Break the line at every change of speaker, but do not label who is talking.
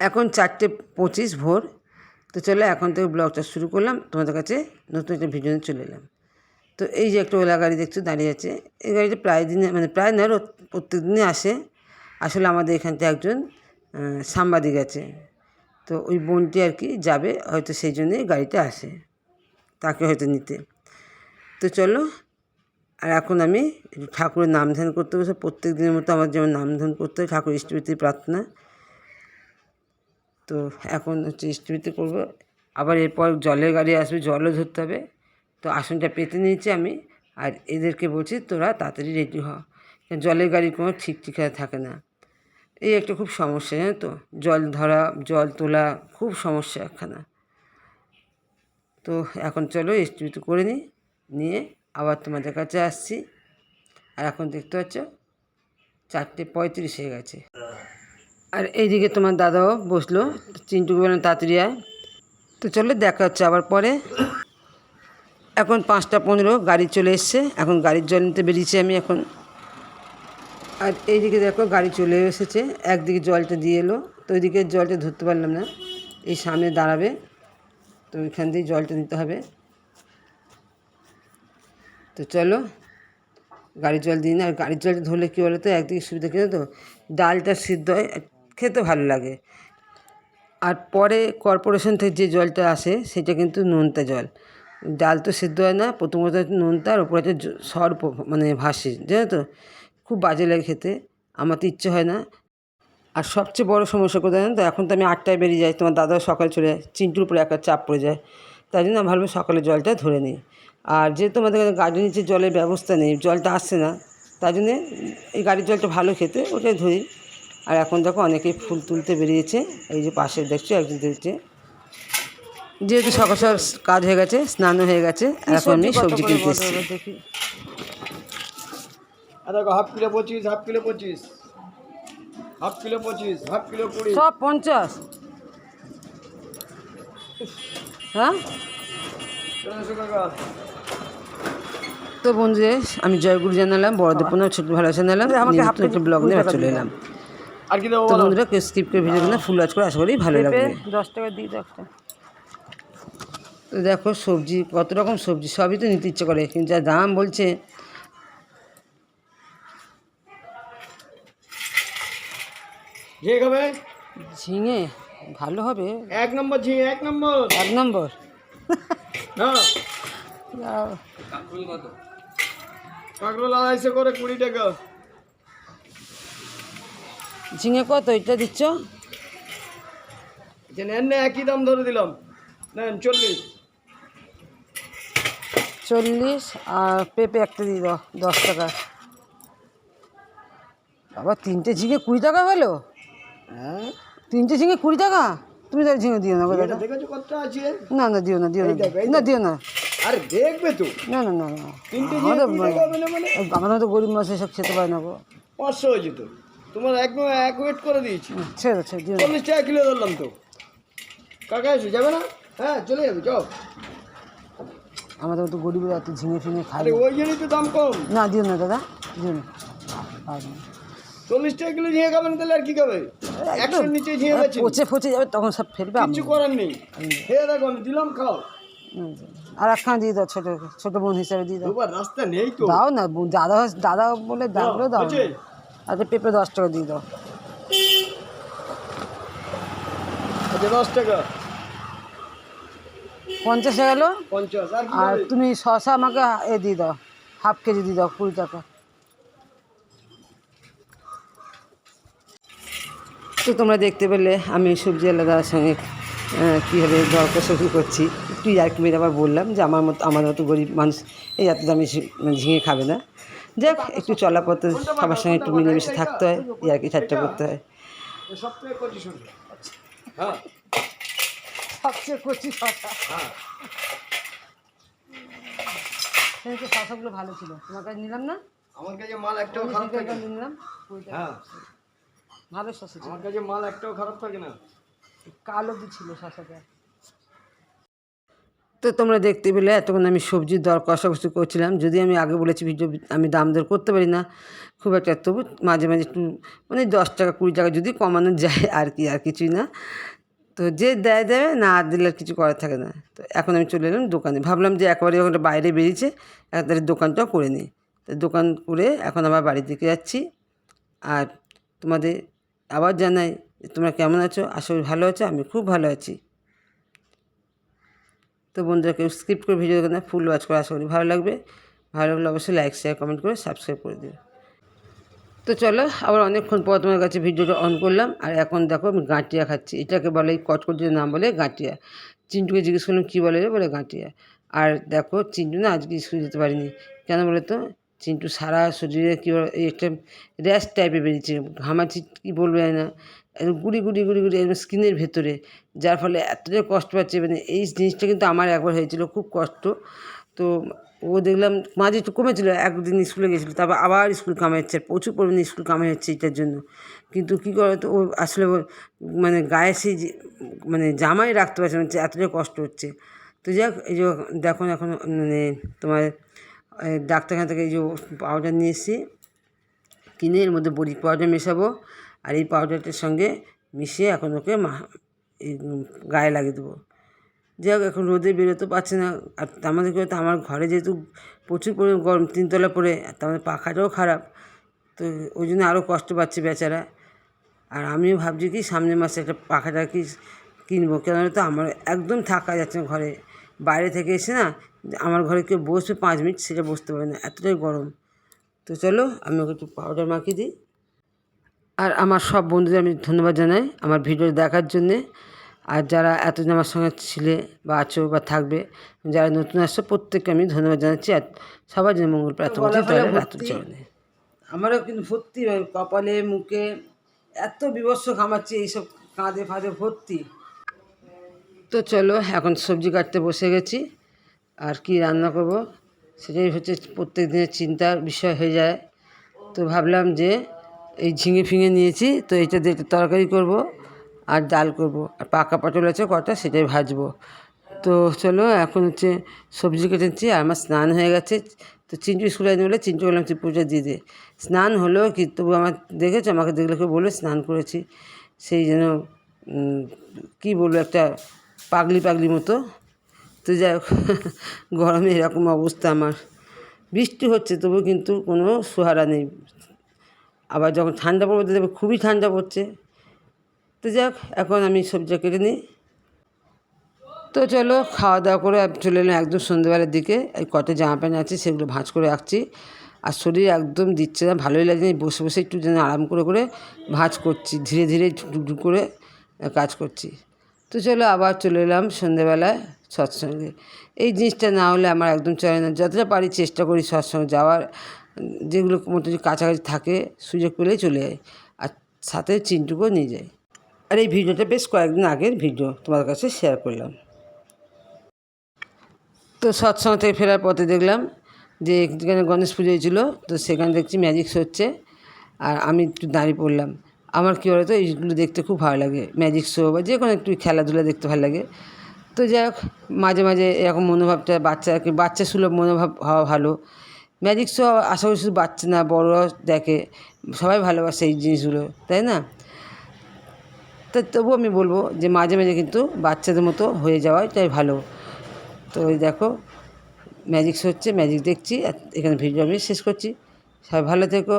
এখন চারটে পঁচিশ ভোর। তো চলো এখন থেকে ব্লগটা শুরু করলাম। তোমাদের কাছে নতুন একটা ভিডিও নিয়ে চলে এলাম। তো এই যে একটা ওলা গাড়ি দেখছ, দাঁড়িয়ে আছে। এই গাড়িটা প্রায় দিনে মানে প্রায় না প্রত্যেক দিনই আসে। আসলে আমাদের এখানতে একজন সাংবাদিক আছে। তো ওই বোনটি আর কি যাবে, হয়তো সেই জন্যই গাড়িটা আসে, তাকে হয়তো নিতে। তো চলো, আর এখন আমি ঠাকুরের নাম ধ্যান করতে বসে, প্রত্যেক দিনের মতো আমার যেমন নাম ধ্যান করতে হয়, ঠাকুর ইষ্টপতি প্রার্থনা। তো এখন হচ্ছে ইষ্টপতি করব। আবার এরপর জলের গাড়ি আসবে, জলও ধরতে হবে। তো আসনটা পেতে নিয়েছি আমি। আর এদেরকে বলছি, তোরা তাড়াতাড়ি রেডি হ। জলের গাড়ির কোনো ঠিক ঠিকানা থাকে না। এই একটা খুব সমস্যা, জানো তো? জল ধরা, জল তোলা খুব সমস্যা একখানা। তো এখন চলো এস্টিমেট করে নিই। নিয়ে আবার তোমাদের কাছে আসছি। আর এখন দেখতে পাচ্ছ, চারটে পঁয়ত্রিশ হয়ে গেছে। আর এইদিকে তোমার দাদাও বসল, চিন্টুকে বললাম, তাড়াতাড়ি আয়। তো চলো দেখা হচ্ছে আবার পরে। এখন পাঁচটা পনেরো, গাড়ি চলে এসছে। এখন গাড়ির জল নিতে বেরিয়েছি আমি এখন। আর এইদিকে দেখো, গাড়ি চলে এসেছে। একদিকে জলটা দিয়ে এলো, তো ওইদিকে জলটা ধরতে পারলাম না। এই সামনে দাঁড়াবে, তো ওইখান দিয়ে জলটা নিতে হবে। তো চলো, গাড়ির জল দিই না। আর গাড়ির জলটা ধরলে কী বলো তো একদিকে সুবিধা কী তো? ডালটা সিদ্ধ হয় খেতে ভালো লাগে। আর পরে কর্পোরেশন থেকে যে জলটা আসে, সেটা কিন্তু নোনতা জল। ডাল তো সিদ্ধ হয় না, প্রথমত নোনতা আর ওপরে হচ্ছে সর্প মানে ভাসি, জানো তো? খুব বাজে লাগে খেতে, আমার তো ইচ্ছে হয় না। আর সবচেয়ে বড় সমস্যা কোথায় জানো তো, এখন তো আমি আটটায় বেরিয়ে যাই, তোমার দাদাও সকালে চলে যায়, চিন্টুর উপরে একটা চাপ পড়ে যায়। তাই জন্য আমি ভাবলাম সকালে জলটা ধরে নিই। আর যেহেতু আমাদের গাড়ির নিচে জলের ব্যবস্থা নেই, জলটা আসছে না, তাই জন্যে এই গাড়ির জলটা ভালো খেতে ওটাই ধরি। আর এখন দেখো অনেকেই ফুল তুলতে বেরিয়েছে। এই যে পাশে দেখছ একজন দেখছে যেহেতু সকাল সকাল কাজ হয়ে গেছে স্নানও হয়ে গেছে এখন আমি সবজি কিনতে এসেছি।
আর দেখো হাফ কিলো পঁচিশ হাফ কিলো পঁচিশ। হাফ কিলো পঁচিশ হাফ কিলো কুড়ি।
সব পঞ্চাশ। হ্যাঁ? তো বন্ধুদের আমি জয়গুরু জানালাম বড়দের পণ্য ছোট ভালো জানালাম আমাকে হাফ একটা ব্লগ নিয়ে চলে এলাম।
আর কি দেবো
তো বন্ধুরা স্কিপ করে ভিডিও না ফুল আজ করে আশা করি ভালো লাগবে।
দশ টাকা দিয়ে দাও একটা।
তো দেখো সবজি কত রকম সবজি সবই তো নিতে ইচ্ছে করে কিন্তু যা দাম বলছে।
ঝিঙে
ঝিঙে? ভালো হবে।
এক নম্বর ঝিঙে এক নম্বর।
এক নম্বর?
হ্যাঁ
যাও।
কাঁকরোল আড়াইশো করে কুড়ি টাকা।
ঝিঙে কত এটা দিচ্ছ?
নেন না একই দাম ধরে দিলাম। নেন চল্লিশ।
চল্লিশ আর পেঁপে একটা দিয়ে দাও দশ টাকা। আবার তিনটে ঝিঙে কুড়ি টাকা হলো?
হ্যাঁ?
তিনটে ঝিঙে কুড়ি টাকা? তুমি তাহলে ঝিঙে দিও না না না দিও না দিও না দিও না।
আরে দেখবে তো।
না না না না আমাদের
মানে?
আমাদের তো গরিব মাছ এসব খেতে পারে না গো।
হয়েছে তো তোমার একদম এক ওয়েট করে দিয়েছি।
দিও না
চল্লিশ টাকা কিলো ধরলাম তো। কাকা এসে যাবে না? হ্যাঁ চলে যাবে চল
আমাদের তো গরিবের এত ঝিঙে ফিঙে খাই
ওই জন্যই তো দাম কম।
না দিও না দাদা দিও। না।
চল্লিশ টাকা কিলো ঝিঙে খাবেন তাহলে আর কি খাবে? একশোর নিচে ঝিঙে
আর পচে পচে যাবে তখন সব ফেলবে
কিচ্ছু করার নেই। খেয়ে দেখো আমি দিলাম খাও।
আর একখানা দিয়ে দাও ছোটো ছোটো বোন হিসাবে দিয়ে দাও।
রাস্তা নেই তো।
দাও না দাদা দাদা বলে দাদা দাও আচ্ছা পেঁপে দশ টাকা দিয়ে দাও।
আচ্ছা দশ টাকা।
পঞ্চাশ হয়ে গেলো?
পঞ্চাশ আর?
তুমি শশা আমাকে এ দিয়ে দাও হাফ কেজি দিয়ে দাও কুড়ি টাকা। তো তোমরা দেখতে পেলে আমি সবজি আলাদার সঙ্গে কীভাবে দর কষাকষি করছি। একটু আর কি আবার বললাম যে আমার মতো আমার মতো গরিব মানুষ এই এত দামি মানে ঝিঙে খাবে না। যাক একটু চলা চলাপথে সবার সঙ্গে একটু মিলেমিশে থাকতে হয় আর কি ঠাট্টা করতে হয়।
হ্যাঁ।
সবচেয়ে কচি শশা
হ্যাঁ।
শশাগুলো ভালো ছিল তোমার কাছে নিলাম না?
আমার কাছে মাল একটাও খারাপ থাকে না।
নিলাম।
হ্যাঁ।
ভালো শশা ছিল।
আমার কাছে মাল একটাও খারাপ থাকে না।
কালো দি ছিল শশাটা। তো তোমরা দেখতে পেলে এতক্ষণ আমি সবজির দর কষাকষি করছিলাম। যদি আমি আগে বলেছি ভিডিও, আমি দাম দর করতে পারি না, খুব একটা তবু মাঝে মাঝে একটু মানে দশ টাকা, কুড়ি টাকা যদি কমানো যায় আর কি, আর কিছুই না। তো যে দেয় দেবে, না আর দিলে আর কিছু করার থাকে না। তো এখন আমি চলে এলাম দোকানে। ভাবলাম যে একবারে ওখানে বাইরে বেরিয়েছে একবারে দোকানটাও করে নিই। তো দোকান করে এখন আবার বাড়ির দিকে যাচ্ছি। আর তোমাদের আবার জানাই তোমরা কেমন আছো? আশা ভালো আছো আমি খুব ভালো আছি। তো বন্ধুরা কেউ স্কিপ করে ভিডিও দেখে না ফুল ওয়াচ করে আশা করি ভালো লাগবে। ভালো লাগলে অবশ্যই লাইক শেয়ার কমেন্ট করে সাবস্ক্রাইব করে দিও। তো চলো, আবার অনেকক্ষণ পর তোমার কাছে ভিডিওটা অন করলাম। আর এখন দেখো আমি গাঁটিয়া খাচ্ছি। এটাকে বলে এই কটকটির নাম বলে গাঁটিয়া। চিন্টুকে জিজ্ঞেস করলাম, কী বলে বলে গাঁটিয়া। আর দেখো চিন্টু না আজকে স্কুল যেতে পারিনি। কেন বলে তো? চিন্টু সারা শরীরে কী বলে, একটা র্যাশ টাইপের বেরিয়েছে। ঘামাচি কী বলবে না। গুড়ি গুড়ি গুড়ি গুড়ি একদম স্কিনের ভেতরে। যার ফলে এতটাই কষ্ট পাচ্ছে মানে এই জিনিসটা কিন্তু আমার একবার হয়েছিল, খুব কষ্ট। তো ও দেখলাম মাঝে একটু কমেছিল, একদিন স্কুলে গেছিল, তারপর আবার স্কুল কামাচ্ছে প্রচুর পরিমাণে স্কুল কামাই হচ্ছে এটার জন্য। কিন্তু কী করে তো ও আসলে মানে গায়ে সেই মানে জামাই রাখতে পারছে না হচ্ছে এতটাই কষ্ট হচ্ছে। তো যাক, এই যে দেখো এখন মানে তোমার ডাক্তারখানা থেকে এই যে পাউডার নিয়ে এসেছি, কিনে এর মধ্যে বড়ি পাউডার মেশাবো। আর এই পাউডারটার সঙ্গে মিশিয়ে এখন ওকে গায়ে লাগিয়ে দেবো। যাই হোক, এখন রোদে বেরোতে পারছে না। আর আমাদের তো আমার ঘরে যেহেতু প্রচুর পরিমাণ গরম, তিনতলা পরে মধ্যে পাখাটাও খারাপ, তো ওই জন্য আরও কষ্ট পাচ্ছে বেচারা। আর আমিও ভাবছি কি, সামনের মাসে একটা পাখাটা কি, কিনবো। কেননা তো আমার একদম থাকা যাচ্ছে না ঘরে। বাইরে থেকে এসে না, আমার ঘরে কেউ বসবে পাঁচ মিনিট, সেটা বসতে পারে না। এতটাই গরম। তো চলো, আমি ওকে একটু পাউডার মাখিয়ে দিই। আর আমার সব বন্ধুদের আমি ধন্যবাদ জানাই আমার ভিডিও দেখার জন্যে। আর যারা এতদিন আমার সঙ্গে ছিলে বা আছো বা থাকবে যারা নতুন আসছে প্রত্যেককে আমি ধন্যবাদ জানাচ্ছি। আর সবার জন্য মঙ্গল প্রার্থনা করছি আমারও কিন্তু ভর্তি কপালে মুখে এত বিবস্ত্র ঘামাচ্ছে এইসব কাঁধে ফাঁদে ভর্তি। তো চলো এখন সবজি কাটতে বসে গেছি। আর কি রান্না করব সেটাই হচ্ছে প্রত্যেক দিনের চিন্তার বিষয় হয়ে যায়। তো ভাবলাম যে এই ঝিঙে ফিঙে নিয়েছি, তো এটা দিয়ে তরকারি করব আর ডাল করব। আর পাকা পটল আছে, কটা সেটাই ভাজবো। তো চলো, এখন হচ্ছে সবজি কেটেছি আর আমার স্নান হয়ে গেছে। তো চিন্টু স্কুলে নিয়ে বলে চিন্টু বললাম, তুই পুজো দিয়ে দে। স্নান হলো কি, তবু আমার দেখেছ? আমাকে দেখলে কেউ বলে স্নান করেছি। সেই যেন কী বলব, একটা পাগলি পাগলি মতো। তো যাই হোক, গরমে এরকম অবস্থা আমার। বৃষ্টি হচ্ছে, তবু কিন্তু কোনো সুহারা নেই। আবার যখন ঠান্ডা পড়বে দেখবে খুবই ঠান্ডা পড়ছে। তো যাক এখন আমি সবজি কেটে নিই। তো চলো খাওয়া দাওয়া করে চলে এলাম একদম সন্ধ্যেবেলার দিকে। এই কত জামা প্যান্ট আছে সেগুলো ভাঁজ করে রাখছি। আর শরীর একদম দিচ্ছে না ভালোই লাগছে না, বসে বসে একটু যেন আরাম করে করে ভাঁজ করছি ধীরে ধীরে টুকটুক করে কাজ করছি। তো চলো আবার চলে এলাম সন্ধ্যেবেলায় সৎসঙ্গে। এই জিনিসটা না হলে আমার একদম চলে না। যতটা পারি চেষ্টা করি সৎসঙ্গে যাওয়ার। যেগুলো মোটামুটি কাছাকাছি থাকে সুযোগ পেলেই চলে যায়। আর সাথে চিন্টুকেও নিয়ে যায়। আর এই ভিডিওটা বেশ কয়েকদিন আগের ভিডিও তোমার কাছে শেয়ার করলাম। তো সৎসঙ্গ থেকে ফেরার পথে দেখলাম যে যেখানে গণেশ পুজো হয়েছিল, তো সেখানে দেখছি ম্যাজিক শো হচ্ছে। আর আমি একটু দাঁড়িয়ে পড়লাম। আমার কী বলতো, এইগুলো দেখতে খুব ভালো লাগে। ম্যাজিক শো বা যে কোনো একটু খেলাধুলা দেখতে ভালো লাগে। তো যাই হোক, মাঝে মাঝে এরকম মনোভাবটা বাচ্চা বাচ্চা সুলভ মনোভাব হওয়া ভালো। ম্যাজিক শো আশা করি শুধু বাচ্চা না বড়রা দেখে, সবাই ভালোবাসে এই জিনিসগুলো, তাই না? তো তবুও আমি বলব যে মাঝে মাঝে কিন্তু বাচ্চাদের মতো হয়ে যাওয়াটাই ভালো। তো ওই দেখো ম্যাজিক শো হচ্ছে ম্যাজিক দেখছি এখানে ভিডিও আমি শেষ করছি। সবাই ভালো থেকো।